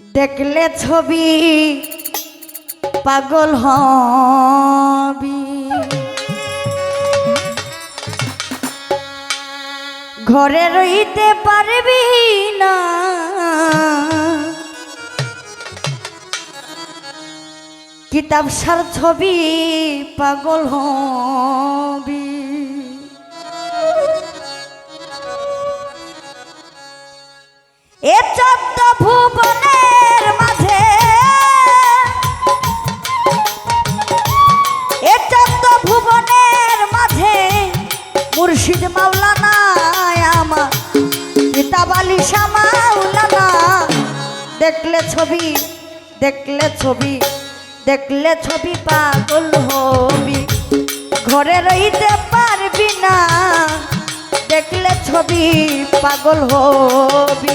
দেখলে ছবি পাগল হবি। ঘরে রইতে পারবি না। কিতাব সার ছবি পাগল হবি। এ চোদ্দ ভুবনের মাওলানা আমার। কিতাব আলী শাহ দেখলে ছবি দেখলে ছবি দেখলে ছবি পাগল হবি। ঘরে রইতে পারবি না, দেখলে ছবি পাগল হবি।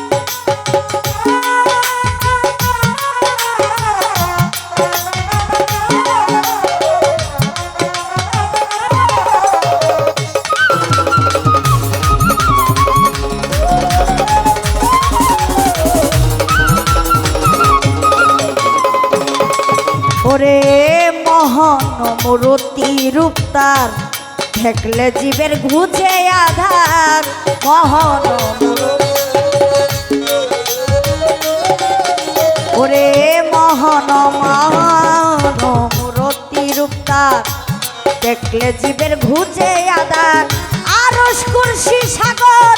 ওরে মহন, মূরতি রূপ তার। দেখলে জীবের ঘুচে আধার, মোহন ওরে মহন মহন, মূরতি রূপ তার। জীবের ঘুচে আধার আরস কুর্শি সাগর।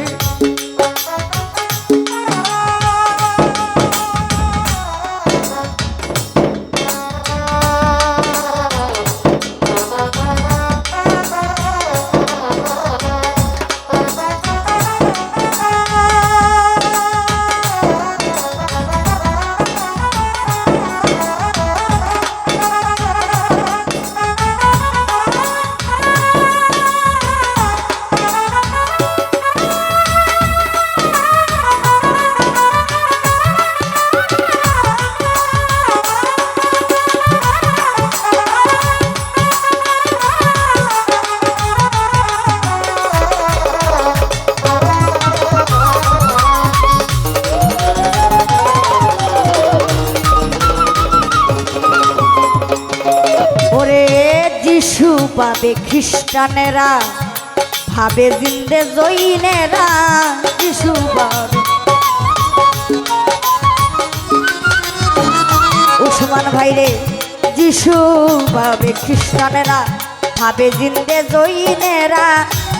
পাবে খ্রিস্টানেরা, ভাবে জিন্দে জৈনেরা, যিশু পাবে। উসমান ভাইরে, যিশু পাবে খ্রিস্টানেরা, ভাবে জিন্দে জৈনেরা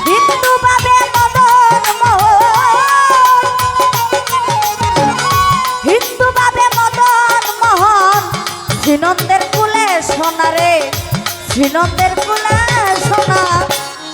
হিন্দু পাবে মদন হিন্দু ভাবে মদন মোহন। শ্রীনন্দের কুলে সোনারে শ্রীনন্দের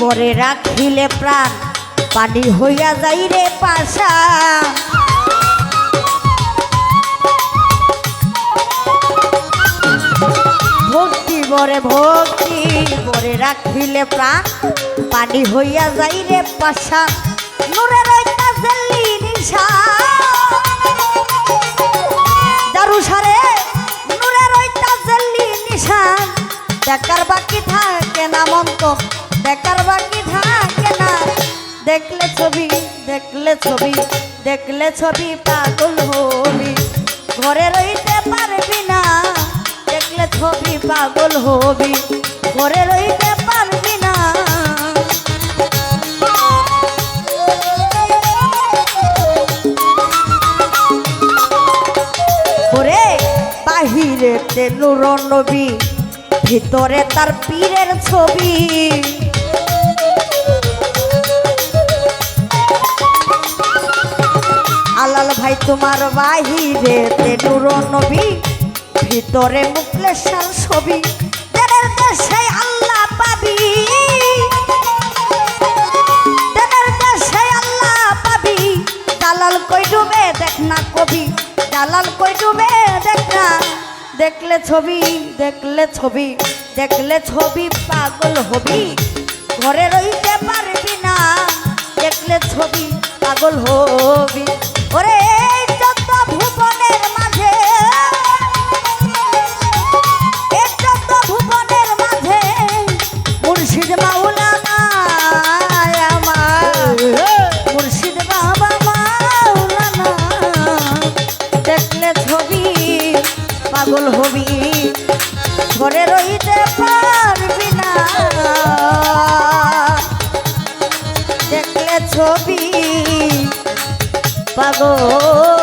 বরে রাখিলে প্রাণ, পানি হইয়া যাই রে পাশা। ভক্তি বরে ভক্তি বরে রাখিলে প্রাণ, পানি হইয়া যাই রে পাশা। নূরের নিশা দেখলে ছবি দেখলে ছবি পাগল হবি। ঘরে রইতে পারবি না, দেখলে ছবি পাগল হবি। ঘরে রইতে পারবি না। ওরে বাহিরে তেনুর নবী ভিতরে তার পীরের ছবি। ভাই, তোমার বাহিরে তেনুর নবী, ভিতরে মুকলেশার ছবি। আল্লাহ পাবি। দেখলে ছবি দেখলে ছবি দেখলে ছবি পাগল হবি। ঘরে রইতে পারবি না। দেখলে ছবি পাগল হবি। পাগল।